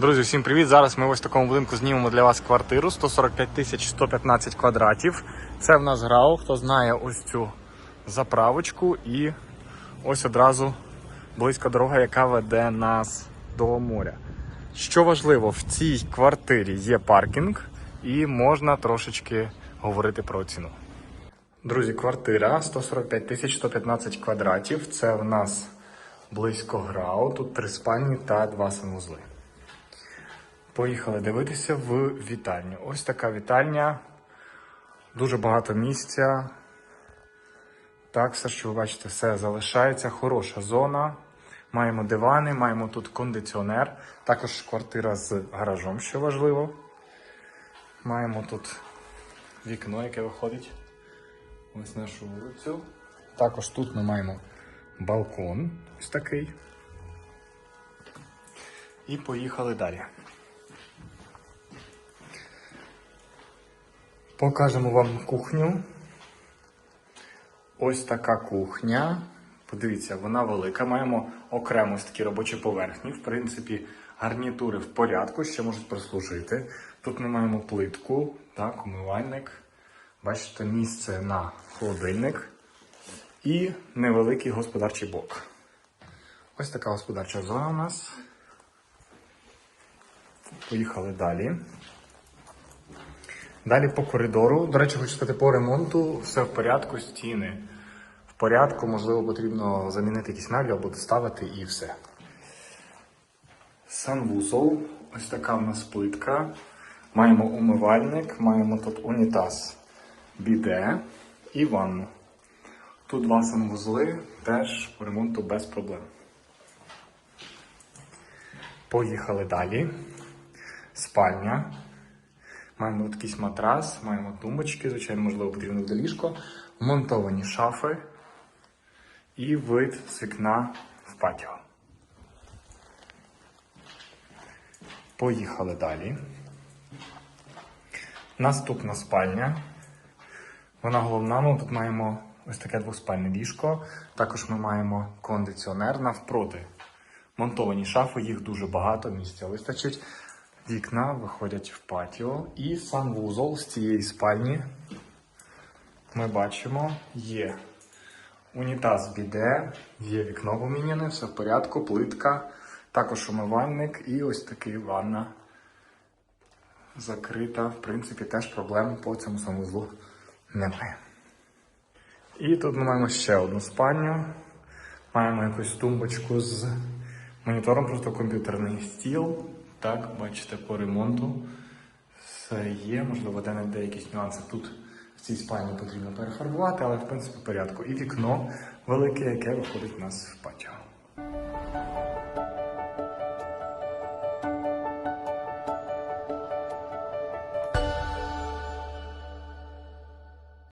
Друзі, всім привіт! Зараз ми ось в такому будинку знімемо для вас квартиру 145 тисяч 115 квадратів. Це в нас грау, хто знає ось цю заправочку і ось одразу близька дорога, яка веде нас до моря. Що важливо, в цій квартирі є паркінг і можна трошечки говорити про ціну. Друзі, квартира 145 тисяч 115 квадратів. Це в нас близько грау. Тут три спальні та два санвузли. Поїхали дивитися в вітальню. Ось така вітальня. Дуже багато місця. Так, все, що ви бачите, все залишається. Хороша зона. Маємо дивани, маємо тут кондиціонер. Також квартира з гаражом, що важливо. Маємо тут вікно, яке виходить ось нашу вулицю. Також тут ми маємо балкон ось такий. І поїхали далі. Покажемо вам кухню. Ось така кухня. Подивіться, вона велика. Маємо окремо такі робочі поверхні. В принципі, гарнітури в порядку, ще можуть прослужити. Тут ми маємо плитку, так, умивальник. Бачите, місце на холодильник і невеликий господарчий блок. Ось така господарча зона у нас. Поїхали далі. Далі по коридору. До речі, хочу сказати, по ремонту все в порядку, стіни в порядку, можливо, потрібно замінити якісь меблі або доставити і все. Санвузол. Ось така в нас плитка. Маємо умивальник, маємо тут унітаз, біде і ванну. Тут два санвузли, теж по ремонту без проблем. Поїхали далі. Спальня. Маємо якийсь матрас, маємо тумбочки, звичайно, можливо, потрібно буде ліжко, вмонтовані шафи і вид з вікна в патіо. Поїхали далі. Наступна спальня. Вона головна, ну тут маємо ось таке двоспальне ліжко. Також ми маємо кондиціонер навпроти. Монтовані шафи, їх дуже багато, місця вистачить. Вікна виходять в патіо. І санвузол з цієї спальні ми бачимо, є унітаз біде, є вікно поміняне, все в порядку, плитка, також умивальник і ось такий ванна закрита. В принципі, теж проблем по цьому санвузлу немає. І тут ми маємо ще одну спальню. Маємо якусь тумбочку з монітором, просто комп'ютерний стіл. Так, бачите, по ремонту все є. Можливо, де якісь нюанси тут в цій спальні потрібно перефарбувати, але в принципі в порядку. І вікно велике, яке виходить у нас в патіо.